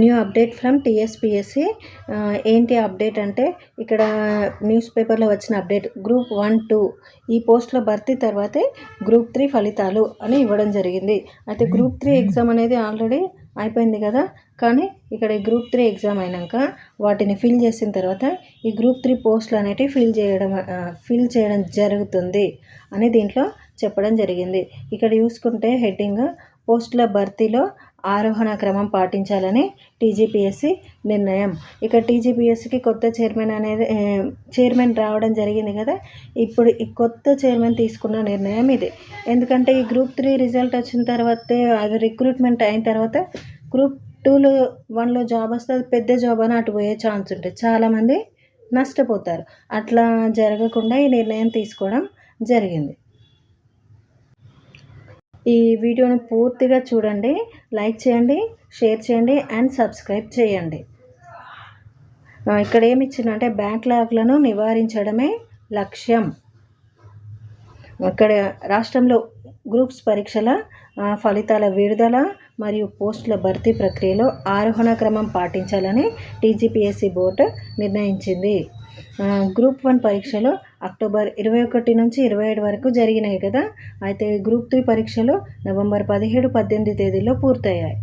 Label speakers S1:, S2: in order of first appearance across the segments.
S1: New update from TSPSC. ఏంటి update అంటే ఇక్కడ న్యూస్ పేపర్లో వచ్చిన అప్డేట్ గ్రూప్ వన్ టూ ఈ పోస్ట్లో భర్తీ తర్వాతే గ్రూప్ త్రీ ఫలితాలు అని ఇవ్వడం జరిగింది. అయితే గ్రూప్ త్రీ ఎగ్జామ్ అనేది ఆల్రెడీ అయిపోయింది కదా కానీ ఇక్కడ ఈ గ్రూప్ త్రీ ఎగ్జామ్ అయినాక వాటిని ఫిల్ చేసిన తర్వాత ఈ గ్రూప్ త్రీ పోస్టులు అనేటివి ఫిల్ చేయడం ఫిల్ చేయడం జరుగుతుంది అని దీంట్లో చెప్పడం జరిగింది. ఇక్కడ చూసుకుంటే హెడ్డింగ్ పోస్టుల భర్తీలో ఆరోహణ క్రమం పాటించాలని టీజీపీఎస్సీ నిర్ణయం. ఇక టీజీపీఎస్సీకి కొత్త చైర్మన్ అనేది చైర్మన్ రావడం జరిగింది కదా ఇప్పుడు ఈ కొత్త చైర్మన్ తీసుకున్న నిర్ణయం ఇది. ఎందుకంటే ఈ గ్రూప్ త్రీ రిజల్ట్ వచ్చిన తర్వాతే అది రిక్రూట్మెంట్ అయిన తర్వాత గ్రూప్ టూలో వన్లో జాబ్ వస్తే అది పెద్ద జాబ్ అని అటు పోయే ఛాన్స్ ఉంటుంది. చాలామంది నష్టపోతారు. అట్లా జరగకుండా ఈ నిర్ణయం తీసుకోవడం జరిగింది. ఈ వీడియోని పూర్తిగా చూడండి లైక్ చేయండి షేర్ చేయండి అండ్ సబ్స్క్రైబ్ చేయండి. ఇక్కడ ఏమి ఇచ్చిందంటే బ్యాక్లాగ్లను నివారించడమే లక్ష్యం. ఇక్కడ రాష్ట్రంలో గ్రూప్స్ పరీక్షల ఫలితాల విడుదల మరియు పోస్టుల భర్తీ ప్రక్రియలో ఆరోహణ క్రమం పాటించాలని టీజీపీఎస్సీ బోర్డు నిర్ణయించింది. గ్రూప్ వన్ పరీక్షలు అక్టోబర్ ఇరవై ఒకటి నుంచి ఇరవై ఏడు వరకు జరిగినాయి కదా. అయితే గ్రూప్ త్రీ పరీక్షలు నవంబర్ పదిహేడు పద్దెనిమిది తేదీలో పూర్తయ్యాయి.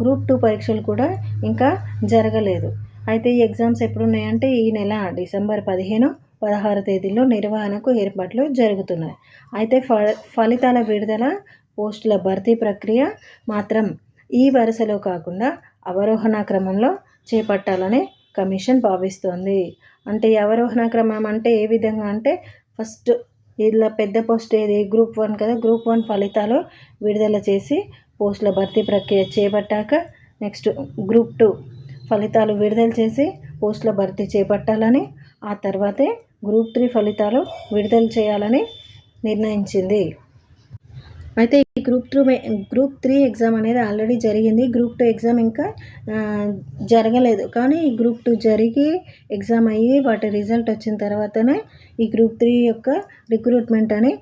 S1: గ్రూప్ టూ పరీక్షలు కూడా ఇంకా జరగలేదు. అయితే ఈ ఎగ్జామ్స్ ఎప్పుడున్నాయంటే ఈ నెల డిసెంబర్ పదిహేను పదహారు తేదీలో నిర్వహణకు ఏర్పాట్లు జరుగుతున్నాయి. అయితే ఫ ఫలితాల విడుదల పోస్టుల భర్తీ ప్రక్రియ మాత్రం ఈ వరుసలో కాకుండా అవరోహణ క్రమంలో చేపట్టాలని కమిషన్ భావిస్తోంది. అంటే అవరోహణ క్రమం అంటే ఏ విధంగా అంటే ఫస్ట్ ఇలా పెద్ద పోస్ట్ ఏది? గ్రూప్ వన్ కదా గ్రూప్ వన్ ఫలితాలు విడుదల చేసి పోస్టుల భర్తీ ప్రక్రియ చేపట్టాక నెక్స్ట్ గ్రూప్ టూ ఫలితాలు విడుదల చేసి పోస్టుల భర్తీ చేపట్టాలని ఆ తర్వాతే గ్రూప్ త్రీ ఫలితాలు విడుదల చేయాలని నిర్ణయించింది. అయితే ఈ group two group three exam అనేది ఆల్రెడీ జరిగింది. గ్రూప్ టూ ఎగ్జామ్ ఇంకా జరగలేదు. కానీ ఈ గ్రూప్ టూ జరిగి ఎగ్జామ్ అయ్యి వాటి రిజల్ట్ వచ్చిన తర్వాతనే ఈ గ్రూప్ త్రీ యొక్క రిక్రూట్మెంట్ అని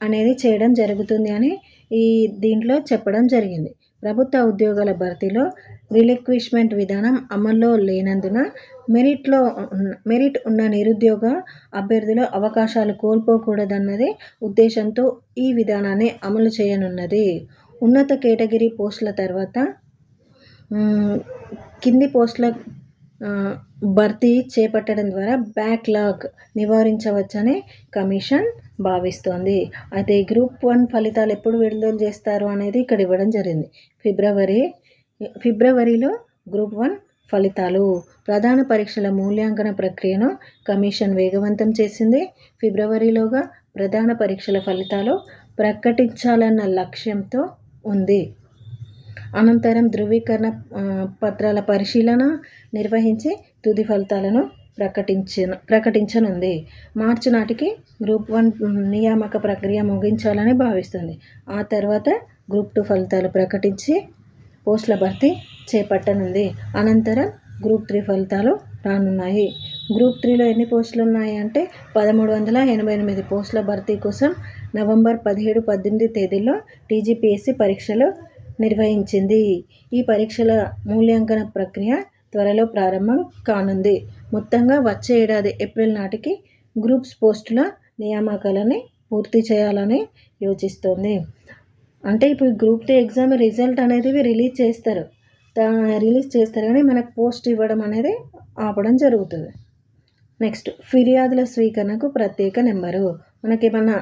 S1: అనేది చేయడం జరుగుతుంది అని ఈ దీంట్లో చెప్పడం జరిగింది. ప్రభుత్వ ఉద్యోగాల భర్తీలో రిలిక్విష్మెంట్ విధానం అమల్లో లేనందున మెరిట్లో మెరిట్ ఉన్న నిరుద్యోగ అభ్యర్థులు అవకాశాలు కోల్పోకూడదన్నదే ఉద్దేశంతో ఈ విధానాన్ని అమలు చేయనున్నది. ఉన్నత కేటగిరీ పోస్టుల తర్వాత కింది పోస్టుల భర్తీ చేపట్టడం ద్వారా బ్యాక్లాగ్ నివారించవచ్చని కమిషన్ భావిస్తోంది. అయితే గ్రూప్ వన్ ఫలితాలు ఎప్పుడు విడుదల చేస్తారు అనేది ఇక్కడ ఇవ్వడం జరిగింది. ఫిబ్రవరి ఫిబ్రవరిలో గ్రూప్ వన్ ఫలితాలు. ప్రధాన పరీక్షల మూల్యాంకన ప్రక్రియను కమిషన్ వేగవంతం చేసింది. ఫిబ్రవరిలోగా ప్రధాన పరీక్షల ఫలితాలు ప్రకటించాలన్న లక్ష్యంతో ఉంది. అనంతరం ధృవీకరణ పత్రాల పరిశీలన నిర్వహించి తుది ఫలితాలను ప్రకటించిన ప్రకటించనుంది. మార్చి నాటికి గ్రూప్ వన్ నియామక ప్రక్రియ ముగించాలని భావిస్తుంది. ఆ తర్వాత గ్రూప్ టూ ఫలితాలు ప్రకటించి పోస్టుల భర్తీ చేపట్టనుంది. అనంతరం గ్రూప్ త్రీ ఫలితాలు రానున్నాయి. గ్రూప్ త్రీలో ఎన్ని పోస్టులు ఉన్నాయి అంటే పదమూడు వందల ఎనభై ఎనిమిది పోస్టుల భర్తీ కోసం నవంబర్ పదిహేడు పద్దెనిమిది తేదీల్లో టీజీపీఎస్సీ పరీక్షలు నిర్వహించింది. ఈ పరీక్షల మూల్యాంకన ప్రక్రియ త్వరలో ప్రారంభం కానుంది. మొత్తంగా వచ్చే ఏడాది ఏప్రిల్ నాటికి గ్రూప్స్ పోస్టుల నియామకాలని పూర్తి చేయాలని యోచిస్తోంది. అంటే ఇప్పుడు గ్రూప్ త్రీ ఎగ్జామ్ రిజల్ట్ అనేది రిలీజ్ చేస్తారు. రిలీజ్ చేస్తారు కానీ మనకు పోస్ట్ ఇవ్వడం అనేది ఆపడం జరుగుతుంది. నెక్స్ట్ ఫిర్యాదుల స్వీకరణకు ప్రత్యేక నెంబరు. మనకేమన్నా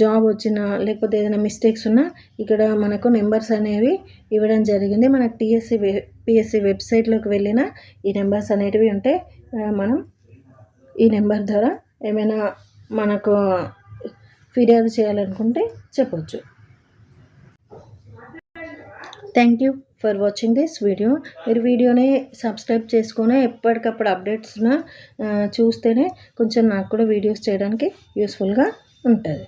S1: జాబ్ వచ్చినా లేకపోతే ఏదైనా మిస్టేక్స్ ఉన్నా ఇక్కడ మనకు నెంబర్స్ అనేవి ఇవ్వడం జరిగింది. మనకు టీఎస్సీ వె పిఎస్సి వెబ్సైట్లోకి వెళ్ళిన ఈ నెంబర్స్ అనేటివి ఉంటే మనం ఈ నెంబర్ ద్వారా ఏమైనా మనకు ఫిర్యాదు చేయాలనుకుంటే చెప్పొచ్చు. Thank you for watching this video మీరు వీడియోని సబ్స్క్రైబ్ చేసుకుని ఎప్పటికప్పుడు అప్డేట్స్న చూస్తేనే కొంచెం నాకు కూడా వీడియోస్ చేయడానికి యూస్ఫుల్గా ఉంటుంది